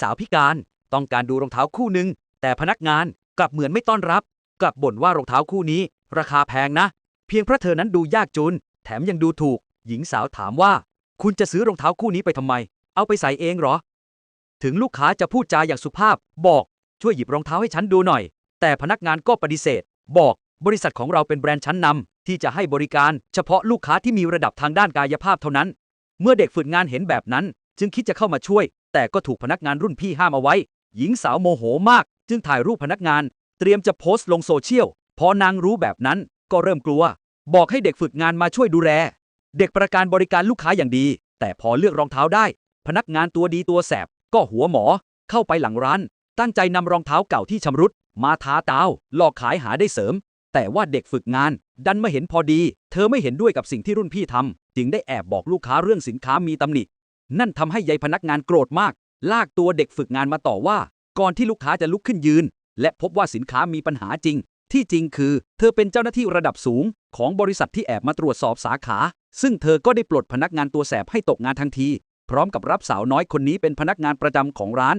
สาวพิการต้องการดูรองเท้าคู่หนึ่งแต่พนักงานกลับเหมือนไม่ต้อนรับ กลับบ่นว่ารองเท้าคู่นี้ ราคาแพงนะ เพียงเพราะเธอนั้นดูยากจน แถมยังดูถูก หญิงสาวถามว่า คุณจะซื้อรองเท้าคู่นี้ไปทำไม เอาไปใส่เองเหรอ ถึงลูกค้าจะพูดจาอย่างสุภาพ บอกช่วยหยิบรองเท้าให้ฉันดูหน่อย แต่พนักงานก็ปฏิเสธ บอกบริษัทของเราเป็นแบรนด์ชั้นนำที่จะให้บริการเฉพาะลูกค้าที่มีระดับทางด้านกายภาพเท่านั้น เมื่อเด็กฝึกงานเห็นแบบนั้น จึงคิดจะเข้ามาช่วย แต่ก็ถูกพนักงานรุ่นพี่ห้ามเอาไว้ หญิงสาวโมโหมาก จึงถ่ายรูปพนักงาน เตรียมจะโพสต์ลงโซเชียล พอนางรู้แบบนั้นก็เริ่มกลัว บอกให้เด็กฝึกงานมาช่วยดูแล เด็กประการบริการลูกค้าอย่างดี แต่พอเลือกรองเท้าได้ พนักงานตัวดีตัวแสบ ก็หัวหมอ เข้าไปหลังร้าน ตั้งใจนำรองเท้าเก่าที่ชำรุด มาทาตาวหลอกขายหาได้เสริม แต่ว่าเด็กฝึกงานดันมาเห็นพอดี เธอไม่เห็นด้วยกับสิ่งที่รุ่นพี่ทำจึงได้แอบบอกลูกค้าเรื่องสินค้ามีตำหนิ นั่นทำให้ยายพนักงานโกรธมาก ลากตัวเด็กฝึกงานมาต่อว่า ก่อนที่ลูกค้าจะลุกขึ้นยืน และพบว่าสินค้ามีปัญหาจริง ที่จริงคือ เธอเป็นเจ้าหน้าที่ระดับสูง ของบริษัทที่แอบมาตรวจสอบสาขา ซึ่งเธอก็ได้ปลดพนักงานตัวแสบให้ตกงานทันที พร้อมกับรับสาวน้อยคนนี้เป็นพนักงานประจำของร้าน